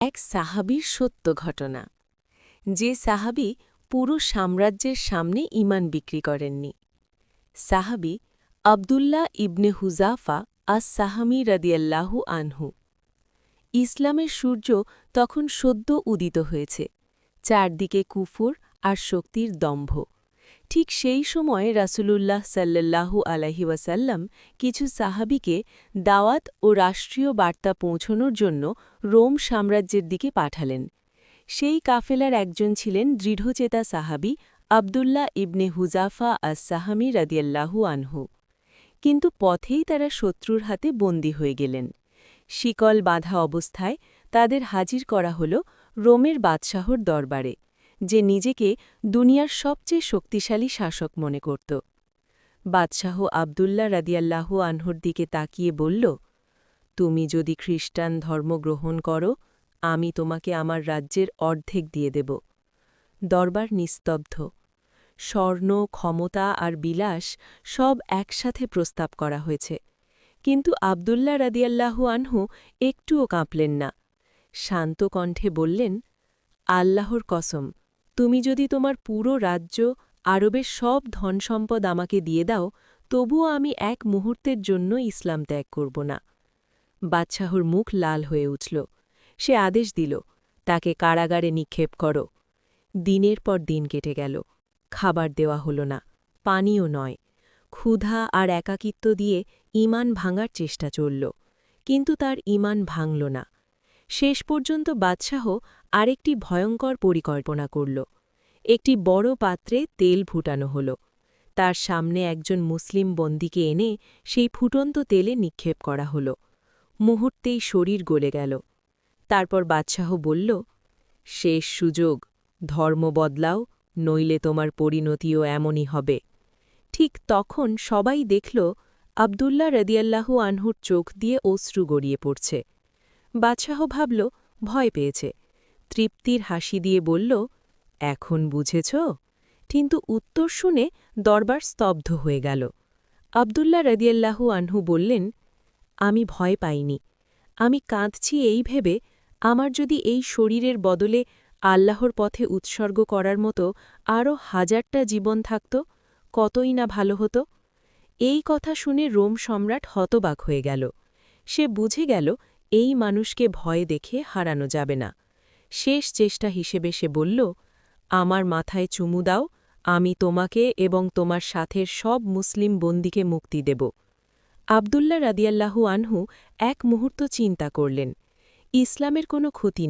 এক সাহাবীর সত্য ঘটনা। যে সাহাবী পুরো সাম্রাজ্যের সামনে ইমান বিক্রি করেননি। সাহাবী আবদুল্লাহ ইবনে হুজাফা আস সাহামি রদিয়াল্লাহু আনহু। ইসলামের সূর্য তখন সদ্য উদিত হয়েছে, চারদিকে কুফুর আর শক্তির দম্ভ। ঠিক সেই সময় রাসুলুল্লাহ সাল্লাল্লাহু আলহি ওয়াসাল্লাম কিছু সাহাবিকে দাওয়াত ও রাষ্ট্রীয় বার্তা পৌঁছনোর জন্য রোম সাম্রাজ্যের দিকে পাঠালেন। সেই কাফেলার একজন ছিলেন দৃঢ়চেতা সাহাবি আবদুল্লাহ ইবনে হুজাফা আস সাহামি রাদিয়াল্লাহু আনহু। কিন্তু পথেই তারা শত্রুর হাতে বন্দী হয়ে গেলেন। শিকল বাঁধা অবস্থায় তাদের হাজির করা হল রোমের বাদশাহর দরবারে। যে নিজেকে দুনিয়ার সবচেয়ে শক্তিশালী শাসক মনে করত। বাদশাহ আবদুল্লা রাদিয়াল্লাহু আনহর দিকে তাকিয়ে বলল, তুমি যদি খ্রিস্টান ধর্ম গ্রহণ করো, আমি তোমাকে আমার রাজ্যের অর্ধেক দিয়ে দেব। দরবার নিস্তব্ধ। স্বর্ণ, ক্ষমতা আর বিলাস সব একসাথে প্রস্তাব করা হয়েছে। কিন্তু আবদুল্লা রাদিয়াল্লাহু আনহু একটুও কাঁপলেন না। শান্ত কণ্ঠে বললেন, আল্লাহর কসম তুমি যদি তোমার পুরো রাজ্য, আরবের সব ধনসম্পদ আমাকে দিয়ে দাও, তবুও আমি এক মুহূর্তের জন্য ইসলাম ত্যাগ করব না। বাদশাহর মুখ লাল হয়ে উঠল। সে আদেশ দিল, তাকে কারাগারে নিক্ষেপ করো। দিনের পর দিন কেটে গেল, খাবার দেওয়া হল না, পানিও নয়। ক্ষুধা আর একাকিত্ব দিয়ে ইমান ভাঙার চেষ্টা চলল, কিন্তু তার ইমান ভাঙল না। শেষ পর্যন্ত বাদশাহ আরেকটি ভয়ঙ্কর পরিকল্পনা করল। একটি বড় পাত্রে তেল ফুটানো হল। তার সামনে একজন মুসলিম বন্দীকে এনে সেই ফুটন্ত তেলে নিক্ষেপ করা হল। মুহূর্তেই শরীর গলে গেল। তারপর বাদশাহ বলল, শেষ সুযোগ, ধর্ম বদলাও, নইলে তোমার পরিণতিও এমনই হবে। ঠিক তখন সবাই দেখল আবদুল্লা রদিয়াল্লাহু আনহুর চোখ দিয়ে অশ্রু গড়িয়ে পড়ছে। বাদশাহ ভাবল, ভয় পেয়েছে। তৃপ্তির হাসি দিয়ে বলল, এখন বুঝেছ? কিন্তু উত্তর শুনে দরবার স্তব্ধ হয়ে গেল। আবদুল্লা রদিয়াল্লাহু আনহু বললেন, আমি ভয় পাইনি। আমি কাঁদছি এই ভেবে, আমার যদি এই শরীরের বদলে আল্লাহর পথে উৎসর্গ করার মতো আরও হাজারটা জীবন থাকত, কতই না ভালো হতো? এই কথা শুনে রোম সম্রাট হতবাক হয়ে গেল। সে বুঝে গেল এই মানুষকে ভয় দেখে হারানো যাবে না। শেষ চেষ্টা হিসেবে সে বলল, আমার মাথায় চুমু দাও, আমি তোমাকে এবং তোমার সাথের সব মুসলিম বন্দিকে মুক্তি দেব। আবদুল্লা রাদিয়াল্লাহু আনহু এক মুহূর্ত চিন্তা করলেন। ইসলামের কোনো ক্ষতি